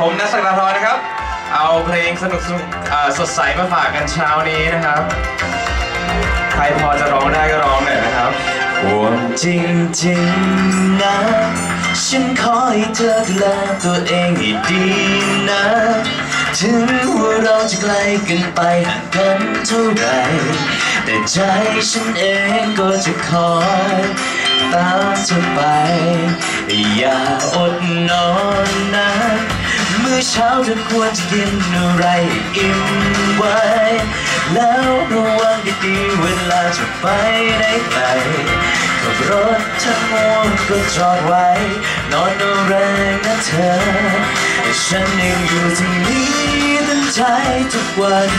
ผมนัสักดาทรนะครับ เอาเพลงสนุกสนุกสดใสมาฝากกันเช้านี้นะครับ ใครพอจะร้องได้ก็ร้องหน่อยนะครับห่วงจริงๆนะ ฉันขอให้เธอดูแลตัวเองให้ดีนะ ถึงว่าเราจะไกลกันไปห่างกันเท่าไหรแต่ใจฉันเองก็จะคอยตามเธอไป อย่าอดนอนนะ มื่อเช้าเธอควรจะกินอะไรอิ่มไว้ แล้วระวังดีๆเวลาจะไปไหนไกลขับรถทั้งง่วงก็จอดไว้ นอนเอาแรงนะเธอ ฉันยังอยู่ที่นี่ตั้งใจทุกวัน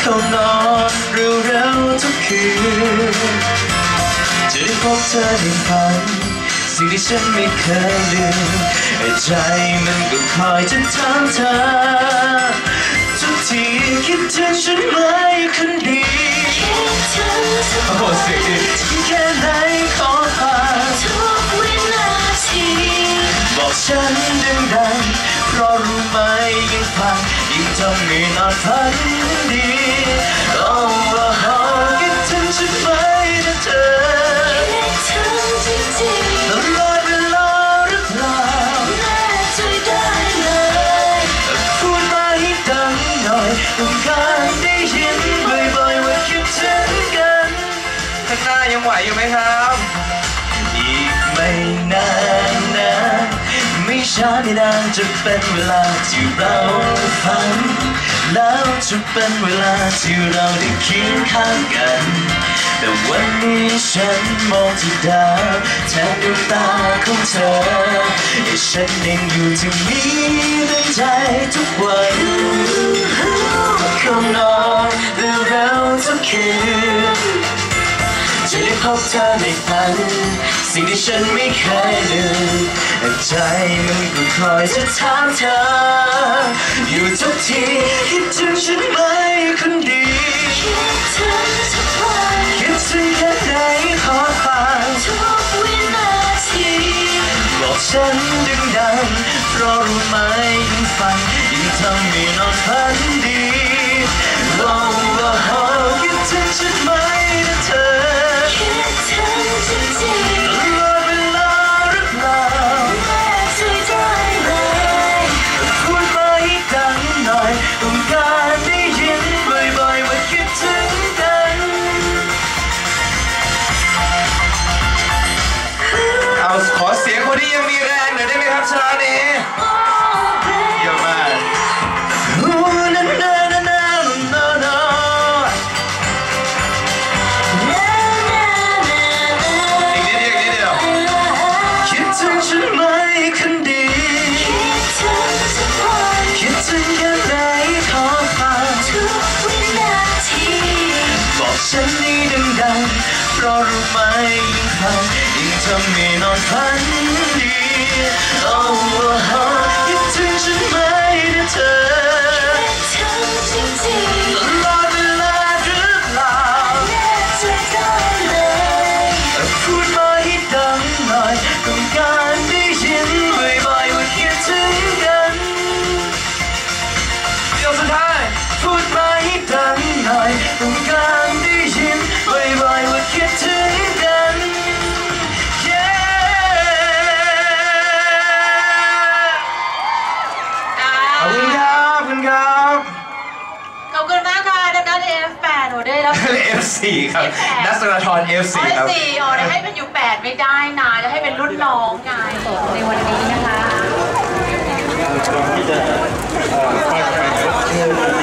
เขานอนเร็วๆทุกคืนจะได้พบเธอในฝันสิ่งที่ฉันไม่เคยลืม ใจมันก็คอยจะถามเธอ ทุกทีคิดถึงฉันไหมคนดีโอ้โหเสียงดีที่แค่ไหนขอผ่านทุกวินาทีบอกฉันดังๆเพราะรู้ไหมยิ่งฟังยิ่งทำให้นอนฝันดี มครับอีกไม่นานนะไม่ช้าไม่นานจะเป็นเวลาที่เราฝัน แล้วจะเป็นเวลาที่เราได้เคียงข้างกัน แต่วันนี้ฉันมองที่ดาวแทนดวงตาของเธอให้ฉันยังอยู่ที่นี่ด้วยใจทุกวันเขานอนเร็วๆทุกคืน จะได้พบเธอในฝันสิ่งที่ฉันไม่เคยลืมใจมันก็คอยจะถามเธอ อยู่ทุกทีคิดถึงฉันไหมคนดีคิดถึงทุกวันคิดถึงแค่ไหนขอฟังทุกวินาทีบอกฉันดังๆเพราะรู้ไหมยิ่งฟังยิ่งทำให้นอนฝัน ฉันนี้ดังดังเพราะรู้ไหมยิ่งฟังยิ่งทำให้นอนฝันดี oh, oh, oh คิดถึงฉันไหมนะเธอ F4 ครับ นักสกทร F4 อ๋อครับ สี่อ๋อจะให้เป็นอยู่8ไม่ได้นะจะให้เป็นรุ่นน้องไงในวันนี้นะคะก่อนที่จะเอ่อฝากขายเชิญ